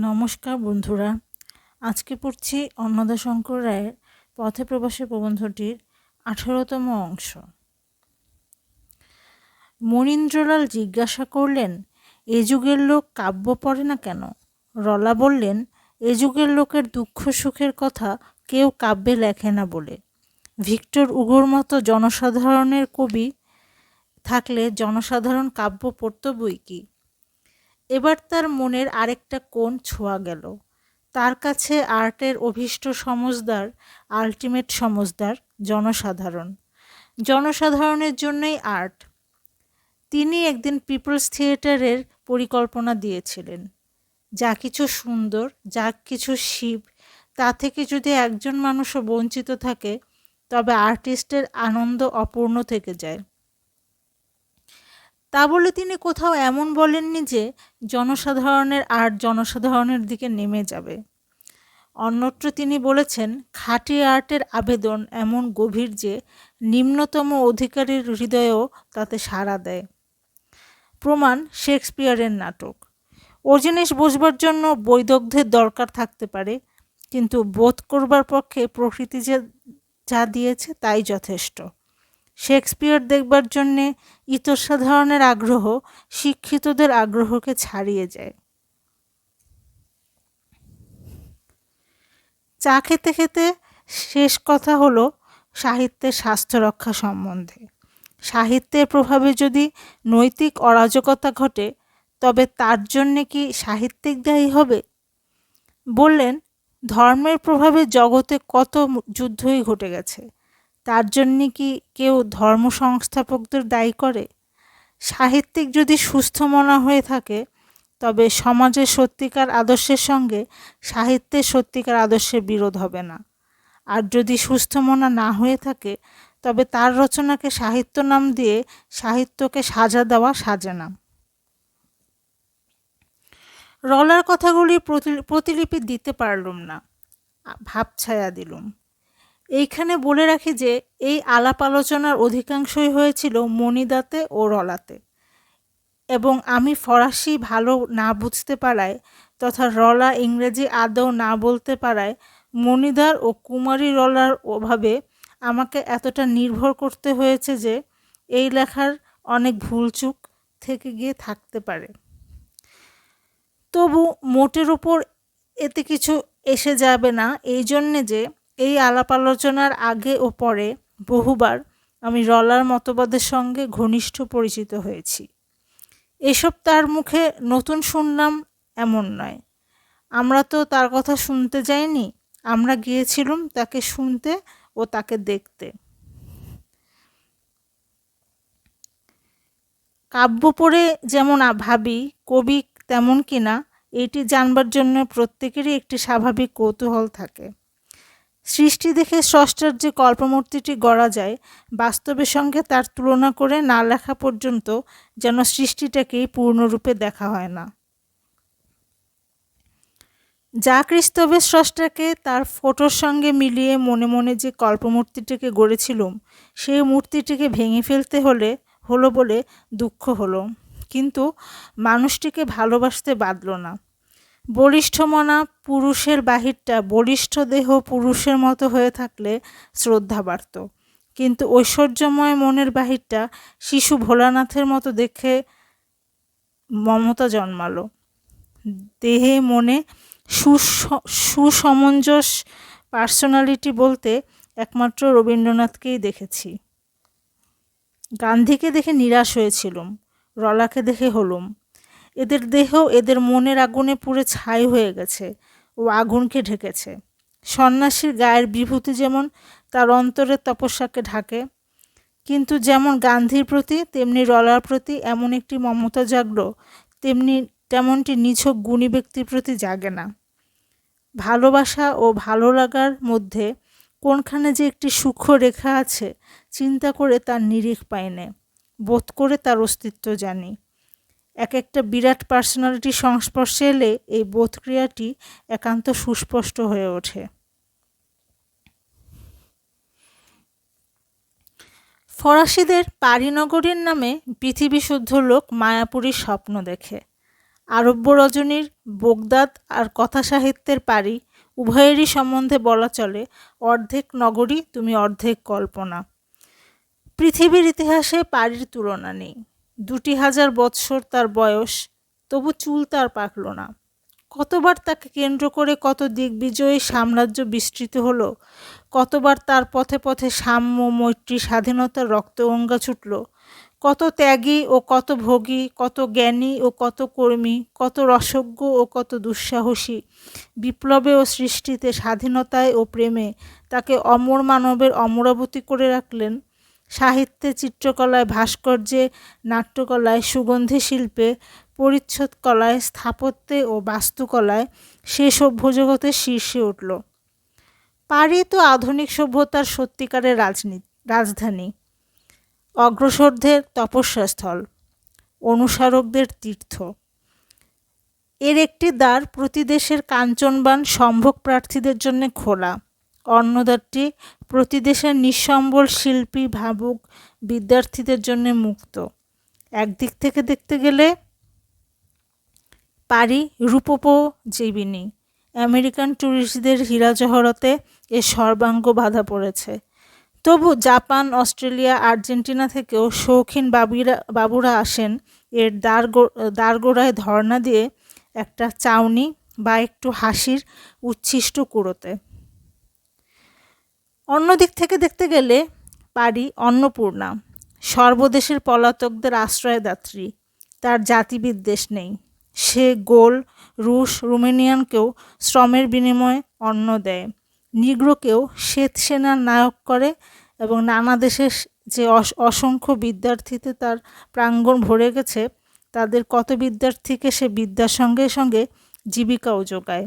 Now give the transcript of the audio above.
নমস্কার বন্ধুরা। আজকে পড়ছি অন্নদা শঙ্কর রায়ের পথে প্রবাসে প্রবন্ধটির আঠেরোতম অংশ। মনীন্দ্রলাল জিজ্ঞাসা করলেন, এ যুগের লোক কাব্য পড়ে না কেন? রলা বললেন, এ যুগের লোকের দুঃখ সুখের কথা কেউ কাব্যে লেখে না বলে। ভিক্টর উগোর মতো জনসাধারণের কবি থাকলে জনসাধারণ কাব্য পড়ত বই কি? এবার তার মনের আরেকটা কোণ ছোঁয়া গেল। তার কাছে আর্টের অভীষ্ট সমজদার আলটিমেট সমজদার জনসাধারণ। জনসাধারণের জন্যই আর্ট। তিনি একদিন পিপলস থিয়েটারের পরিকল্পনা দিয়েছিলেন। যা কিছু সুন্দর, যা কিছু শিব, তা থেকে যদি একজন মানুষও বঞ্চিত থাকে, তবে আর্টিস্টের আনন্দ অপূর্ণ থেকে যায়। তা বলে তিনি কোথাও এমন বলেননি যে জনসাধারণের আর্ট জনসাধারণের দিকে নেমে যাবে। অন্যত্র তিনি বলেছেন, খাঁটি আর্টের আবেদন এমন গভীর যে নিম্নতম অধিকারীর হৃদয়েও তাতে সাড়া দেয়। প্রমাণ, শেক্সপিয়ারের নাটক। ও জিনিস বুঝবার জন্য বৈদগ্ধের দরকার থাকতে পারে, কিন্তু বোধ করবার পক্ষে প্রকৃতি যে যা দিয়েছে তাই যথেষ্ট। শেক্সপিয়ার দেখবার জন্যে ইতসাধারণের আগ্রহ শিক্ষিতদের আগ্রহকে ছাড়িয়ে যায়। চা খেতে খেতে শেষ কথা হলো সাহিত্যের স্বাস্থ্য রক্ষা সম্বন্ধে। সাহিত্যের প্রভাবে যদি নৈতিক অরাজকতা ঘটে, তবে তার জন্যে কি সাহিত্যিক দায়ী হবে? বললেন, ধর্মের প্রভাবে জগতে কত যুদ্ধই ঘটে গেছে। তার জন্যে কি কেউ ধর্ম সংস্থাপকদের দায়ী করে? সাহিত্যিক যদি সুস্থ মনা হয়ে থাকে, তবে সমাজের সত্যিকার আদর্শের সঙ্গে সাহিত্যের সত্যিকার আদর্শের বিরোধ হবে না। আর যদি সুস্থ মনা না হয়ে থাকে, তবে তার রচনাকে সাহিত্য নাম দিয়ে সাহিত্যকে সাজা দেওয়া সাজে না। রলার কথাগুলি প্রতিলিপি দিতে পারলুম না। ভাবছায়া দিলুম। এইখানে বলে রাখি যে, এই আলাপ আলোচনার অধিকাংশই হয়েছিল মণিদাতে ও রলাতে। এবং আমি ফরাসি ভালো না বুঝতে পারায় তথা রলা ইংরেজি আদৌ না বলতে পারায় মণিদার ও কুমারী রলার অভাবে আমাকে এতটা নির্ভর করতে হয়েছে যে, এই লেখার অনেক ভুলচুক থেকে গিয়ে থাকতে পারে। তবু মোটের ওপর এতে কিছু এসে যাবে না। এই জন্যে যে এই আলাপ আলোচনার আগে ও পরে বহুবার আমি রলার মতবাদের সঙ্গে ঘনিষ্ঠ পরিচিত হয়েছি। এসব তার মুখে নতুন শুনলাম এমন নয়। আমরা তো তার কথা শুনতে যাইনি, আমরা গিয়েছিলাম তাকে শুনতে ও তাকে দেখতে। কাব্য পড়ে যেমন ভাবি, কবি তেমন কিনা এটি জানবার জন্য প্রত্যেকেরই একটি স্বাভাবিক কৌতূহল থাকে। সৃষ্টি দেখে স্রষ্টার যে কল্পমূর্তিটি গড়া যায়, বাস্তবের সঙ্গে তার তুলনা করে না লেখা পর্যন্ত যেন সৃষ্টিটাকেই পূর্ণরূপে দেখা হয় না। যা ক্রিস্তবের স্রষ্টাকে তার ফটোর সঙ্গে মিলিয়ে মনে মনে যে কল্পমূর্তিটিকে গড়েছিলুম সেই মূর্তিটিকে ভেঙে ফেলতে হলে, হলো বলে দুঃখ হলো। কিন্তু মানুষটিকে ভালোবাসতে বাঁধল না। বলিষ্ঠ মনা পুরুষের বাহিরটা বলিষ্ঠ দেহ পুরুষের মতো হয়ে থাকলে শ্রদ্ধা বাড়ত। কিন্তু ঐশ্বর্যময় মনের বাহিরটা শিশু ভোলানাথের মতো দেখে মমতা জন্মালো। দেহে মনে সুসমঞ্জস পার্সোনালিটি বলতে একমাত্র রবীন্দ্রনাথকেই দেখেছি। গান্ধীকে দেখে নিরাশ হয়েছিলুম, রলাকে দেখে হলুম। এদের দেহ এদের মনের আগুনে পুড়ে ছাই হয়ে গেছে ও আগুনকে ঢেকেছে। সন্ন্যাসীর গায়ের বিভূতি যেমন তার অন্তরের তপস্যাকে ঢাকে, কিন্তু যেমন গান্ধীর প্রতি, তেমনি রলার প্রতি এমন একটি মমতা জাগল তেমনি তেমনটি নিছক গুণী ব্যক্তির প্রতি জাগে না। ভালোবাসা ও ভালো লাগার মধ্যে কোনখানে যে একটি সূক্ষ্ম রেখা আছে, চিন্তা করে তার নিরিখ পাইনে বোধ করে তার অস্তিত্ব জানি। এক একটা বিরাট পার্সোনালিটির সংস্পর্শে এলে এই বোধক্রিয়াটি একান্ত সুস্পষ্ট হয়ে ওঠে। ফরাসিদের পারিনগরীর নামে পৃথিবী শুদ্ধ লোক মায়াপুরীর স্বপ্ন দেখে। আরব্য রজনীর বোগদাদ আর কথা সাহিত্যের পারি উভয়েরই সম্বন্ধে বলা চলে, অর্ধেক নগরী, তুমি অর্ধেক কল্পনা। পৃথিবীর ইতিহাসে পারির তুলনা নেই। দুটি হাজার বৎসর তার বয়স, তবু চুল তার পাকল না। কতবার তাকে কেন্দ্র করে কত দিগ্বিজয়ী সাম্রাজ্য বিস্তৃত হলো, কতবার তার পথে পথে সাম্য মৈত্রী স্বাধীনতার রক্ত রক্তগঙ্গা ছুটল, কত ত্যাগী ও কত ভোগী, কত জ্ঞানী ও কত কর্মী, কত রসজ্ঞ ও কত দুঃসাহসী। বিপ্লবে ও সৃষ্টিতে স্বাধীনতায় ও প্রেমে তাকে অমর মানবের অমরাবতী করে রাখলেন সাহিত্যে চিত্রকলায় ভাস্কর্যে, নাট্যকলায় সুগন্ধি শিল্পে, পরিচ্ছদ কলায়, স্থাপত্যে ও বাস্তুকলায় সে সভ্যজগতের শীর্ষে উঠল। পারি তো আধুনিক সভ্যতার সত্যিকারের রাজনীতি রাজধানী। অগ্রসরদের তপস্যাস্থল, অনুসারকদের তীর্থ। এর একটি দ্বার প্রতিদেশের কাঞ্চনবান সম্ভোগ প্রার্থীদের জন্য খোলা। অন্নদ্বারটি প্রতি দেশের নিঃসম্বল শিল্পী ভাবুক বিদ্যার্থীদের জন্য মুক্ত। একদিক থেকে দেখতে গেলে পারি রূপোপজীবিনী আমেরিকান ট্যুরিস্টদের হীরা জহরতে এর সর্বাঙ্গ বাধা পড়েছে। তবু জাপান, অস্ট্রেলিয়া, আর্জেন্টিনা থেকেও শৌখিন বাবিরা, বাবুরা আসেন এর দ্বার দ্বারগোড়ায় ধর্ণা দিয়ে একটা চাউনি বা একটু হাসির উচ্ছিষ্ট কুড়োতে। অন্যদিক থেকে দেখতে গেলে পারি অন্নপূর্ণা, সর্বদেশের পলাতকদের আশ্রয়দাত্রী। তার জাতিবিদ্বেষ নেই। সে গোল, রুশ, রুমেনিয়ানকেও শ্রমের বিনিময়ে অন্ন দেয়। নিগ্রোকেও শ্বেত সেনার নায়ক করে এবং নানা দেশের যে অসংখ্য বিদ্যার্থীতে তার প্রাঙ্গণ ভরে গেছে, তাদের কত বিদ্যার্থীকে সে বিদ্যার সঙ্গে সঙ্গে জীবিকাও যোগায়।